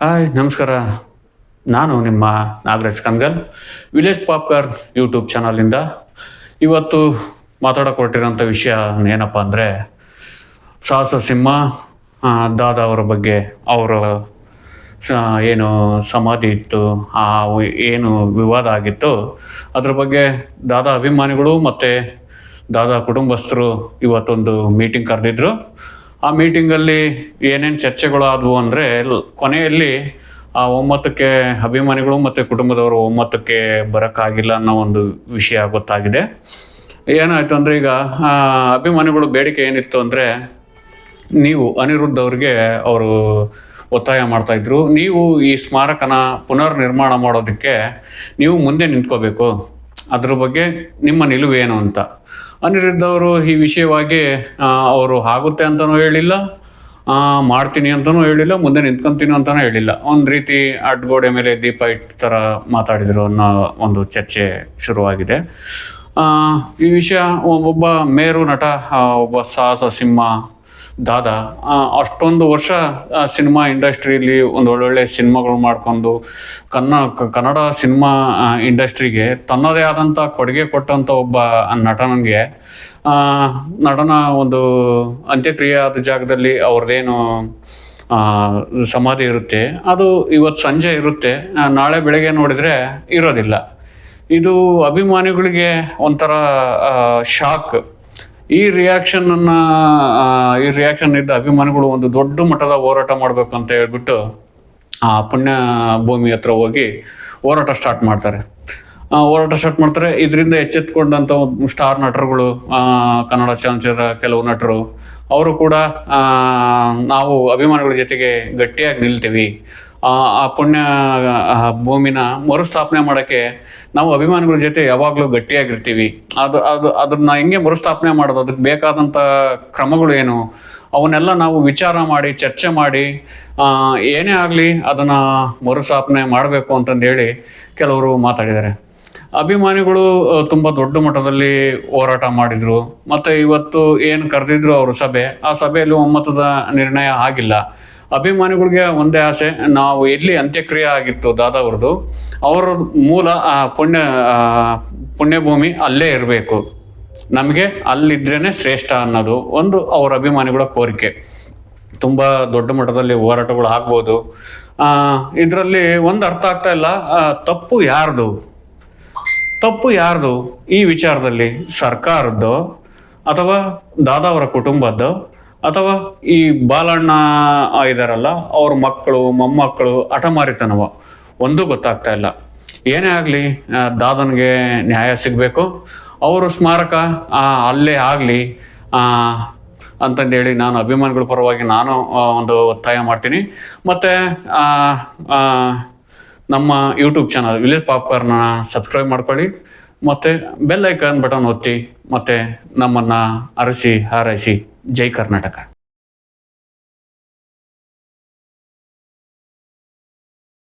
Hi, ನಮಸ್ಕಾರ. ನಾನು ನಿಮ್ಮ Nagaraj Kangal village popcorn YouTube ಚಾನಲಿಂದ ಇವತ್ತು ಮಾತಾಡೋಕೆ ಹೊರಟಿರೋಂಥ ವಿಷಯ ಏನಪ್ಪ ಅಂದರೆ ಸಾಹಸ ಸಿಂಹ ದಾದಾ ಅವರ ಬಗ್ಗೆ, ಅವರ ಏನು ಸಮಾಧಿ ಇತ್ತು, ಆ, ಏನು ವಿವಾದ ಆಗಿತ್ತು, ಅದ್ರ ಬಗ್ಗೆ ದಾದಾ ಅಭಿಮಾನಿಗಳು ಮತ್ತು ದಾದಾ ಕುಟುಂಬಸ್ಥರು ಇವತ್ತೊಂದು ಮೀಟಿಂಗ್ ಕರೆದಿದ್ರು. ಆ ಮೀಟಿಂಗಲ್ಲಿ ಏನೇನು ಚರ್ಚೆಗಳು ಆದವು ಅಂದರೆ ಕೊನೆಯಲ್ಲಿ ಆ ಒಮ್ಮತಕ್ಕೆ ಅಭಿಮಾನಿಗಳು ಮತ್ತು ಕುಟುಂಬದವರು ಒಮ್ಮತಕ್ಕೆ ಬರೋಕ್ಕಾಗಿಲ್ಲ ಅನ್ನೋ ಒಂದು ವಿಷಯ ಗೊತ್ತಾಗಿದೆ. ಏನಾಯಿತು ಅಂದರೆ ಈಗ ಅಭಿಮಾನಿಗಳು ಬೇಡಿಕೆ ಏನಿತ್ತು ಅಂದರೆ, ನೀವು ಅನಿರುದ್ಧ ಅವ್ರಿಗೆ ಅವರು ಒತ್ತಾಯ ಮಾಡ್ತಾಯಿದ್ರು ನೀವು ಈ ಸ್ಮಾರಕನ ಪುನರ್ ನಿರ್ಮಾಣ ಮಾಡೋದಕ್ಕೆ ನೀವು ಮುಂದೆ ನಿಂತ್ಕೋಬೇಕು. ಅದ್ರ ಬಗ್ಗೆ ನಿಮ್ಮ ನಿಲುವು ಏನು ಅಂತ. ಅನಿರುದ್ಧ ಅವರು ಈ ವಿಷಯವಾಗಿ ಅವರು ಆಗುತ್ತೆ ಅಂತಲೂ ಹೇಳಿಲ್ಲ ಮಾಡ್ತೀನಿ ಅಂತಲೂ ಹೇಳಿಲ್ಲ, ಮುಂದೆ ನಿಂತ್ಕೊಂತೀನಿ ಅಂತಲೂ ಹೇಳಿಲ್ಲ. ಒಂದು ರೀತಿ ಅಡ್ಗೋಡೆ ಮೇಲೆ ದೀಪ ಇಟ್ಟು ಥರ ಮಾತಾಡಿದರು ಅನ್ನೋ ಒಂದು ಚರ್ಚೆ ಶುರುವಾಗಿದೆ. ಈ ವಿಷಯ ಒಬ್ಬ ಮೇರು ನಟ ಒಬ್ಬ ಸಾಹಸ ಸಿಂಹ ದಾದಾ ಅಷ್ಟೊಂದು ವರ್ಷ ಸಿನಿಮಾ ಇಂಡಸ್ಟ್ರಿಯಲ್ಲಿ ಒಂದು ಒಳ್ಳೊಳ್ಳೆ ಸಿನಿಮಾಗಳು ಮಾಡಿಕೊಂಡು, ಕನ್ನ ಕನ್ನಡ ಸಿನಿಮಾ ಇಂಡಸ್ಟ್ರಿಗೆ ತನ್ನದೇ ಆದಂಥ ಕೊಡುಗೆ ಕೊಟ್ಟಂಥ ಒಬ್ಬ ನಟನಿಗೆ ನಟನ ಒಂದು ಅಂತ್ಯಕ್ರಿಯೆ ಆದ ಜಾಗದಲ್ಲಿ ಅವ್ರದ್ದೇನು ಸಮಾಧಿ ಇರುತ್ತೆ. ಅದು ಇವತ್ತು ಸಂಜೆ ಇರುತ್ತೆ. ನಾಳೆ ಬೆಳಗ್ಗೆ ನೋಡಿದರೆ ಇರೋದಿಲ್ಲ. ಇದು ಅಭಿಮಾನಿಗಳಿಗೆ ಒಂಥರ ಶಾಕ್. ಈ ರಿಯಾಕ್ಷನನ್ನು ಈ ರಿಯಾಕ್ಷನ್ ಇದ್ದ ಅಭಿಮಾನಿಗಳು ಒಂದು ದೊಡ್ಡ ಮಟ್ಟದ ಹೋರಾಟ ಮಾಡಬೇಕು ಅಂತ ಹೇಳ್ಬಿಟ್ಟು ಆ ಪುಣ್ಯ ಭೂಮಿ ಹತ್ರ ಹೋಗಿ ಹೋರಾಟ ಸ್ಟಾರ್ಟ್ ಮಾಡ್ತಾರೆ. ಹೋರಾಟ ಸ್ಟಾರ್ಟ್ ಮಾಡ್ತಾರೆ. ಇದರಿಂದ ಎಚ್ಚೆತ್ಕೊಂಡಂಥ ಒಂದು ಸ್ಟಾರ್ ನಟರುಗಳು ಕನ್ನಡ ಚಲನಚಿತ್ರ ಕೆಲವು ನಟರು, ಅವರು ಕೂಡ ನಾವು ಅಭಿಮಾನಿಗಳ ಜೊತೆಗೆ ಗಟ್ಟಿಯಾಗಿ ನಿಲ್ತೀವಿ. ಆ ಪುಣ್ಯ ಭೂಮಿನ ಮರುಸ್ಥಾಪನೆ ಮಾಡೋಕ್ಕೆ ನಾವು ಅಭಿಮಾನಿಗಳ ಜೊತೆ ಯಾವಾಗಲೂ ಗಟ್ಟಿಯಾಗಿರ್ತೀವಿ. ಅದು ಅದು, ಅದನ್ನ ಹೆಂಗೆ ಮರುಸ್ಥಾಪನೆ ಮಾಡೋದು, ಅದಕ್ಕೆ ಬೇಕಾದಂಥ ಕ್ರಮಗಳು ಏನು? ಅವನ್ನೆಲ್ಲ ನಾವು ವಿಚಾರ ಮಾಡಿ, ಚರ್ಚೆ ಮಾಡಿ ಏನೇ ಆಗಲಿ ಅದನ್ನು ಮರುಸ್ಥಾಪನೆ ಮಾಡಬೇಕು ಅಂತಂದೇಳಿ ಕೆಲವರು ಮಾತಾಡಿದ್ದಾರೆ. ಅಭಿಮಾನಿಗಳು ತುಂಬ ದೊಡ್ಡ ಮಟ್ಟದಲ್ಲಿ ಹೋರಾಟ ಮಾಡಿದರು. ಮತ್ತು ಇವತ್ತು ಏನು ಕರೆದಿದ್ರು ಅವರು ಸಭೆ, ಆ ಸಭೆಯಲ್ಲಿ ಒಮ್ಮತದ ನಿರ್ಣಯ ಆಗಿಲ್ಲ. ಅಭಿಮಾನಿಗಳಿಗೆ ಒಂದೇ ಆಸೆ ನಾವು ಎಲ್ಲಿ ಅಂತ್ಯಕ್ರಿಯೆ ಆಗಿತ್ತು ದಾದಾ ಅವ್ರದ್ದು ಅವರ ಮೂಲ ಆ, ಪುಣ್ಯ ಪುಣ್ಯಭೂಮಿ ಅಲ್ಲೇ ಇರಬೇಕು. ನಮಗೆ ಅಲ್ಲಿದ್ರೇ ಶ್ರೇಷ್ಠ ಅನ್ನೋದು ಒಂದು ಅವರ ಅಭಿಮಾನಿಗಳ ಕೋರಿಕೆ. ತುಂಬ ದೊಡ್ಡ ಮಟ್ಟದಲ್ಲಿ ಹೋರಾಟಗಳು ಆಗ್ಬೋದು. ಇದರಲ್ಲಿ ಒಂದು ಅರ್ಥ ಆಗ್ತಾ ಇಲ್ಲ. ತಪ್ಪು ಯಾರ್ದು? ತಪ್ಪು ಯಾರ್ದು? ಈ ವಿಚಾರದಲ್ಲಿ ಸರ್ಕಾರದ್ದು ಅಥವಾ ದಾದಾ ಅವರ ಕುಟುಂಬದ್ದು? ಅಥವಾ ಈ ಬಾಲಣ್ಣ ಇದಾರಲ್ಲ, ಅವ್ರ ಮಕ್ಕಳು, ಮೊಮ್ಮಕ್ಕಳು, ಹಠಮಾರಿತನವ. ಒಂದೂ ಗೊತ್ತಾಗ್ತಾ ಇಲ್ಲ. ಏನೇ ಆಗಲಿ ದಾದನ್ಗೆ ನ್ಯಾಯ ಸಿಗಬೇಕು. ಅವರು ಸ್ಮಾರಕ ಅಲ್ಲೇ ಆಗಲಿ ಅಂತಂದೇಳಿ ನಾನು ಅಭಿಮಾನಿಗಳ ಪರವಾಗಿ ನಾನು ಒಂದು ಒತ್ತಾಯ ಮಾಡ್ತೀನಿ. ಮತ್ತು ನಮ್ಮ YouTube channel village popcorn subscribe ಮಾಡ್ಕೊಳ್ಳಿ. ಮತ್ತು ಬೆಲ್ ಐಕಾನ್ ಬಟನ್ ಒತ್ತಿ, ಮತ್ತು ನಮ್ಮನ್ನು ಅರಸಿ, ಹಾರೈಸಿ. ಜೈ ಕರ್ನಾಟಕ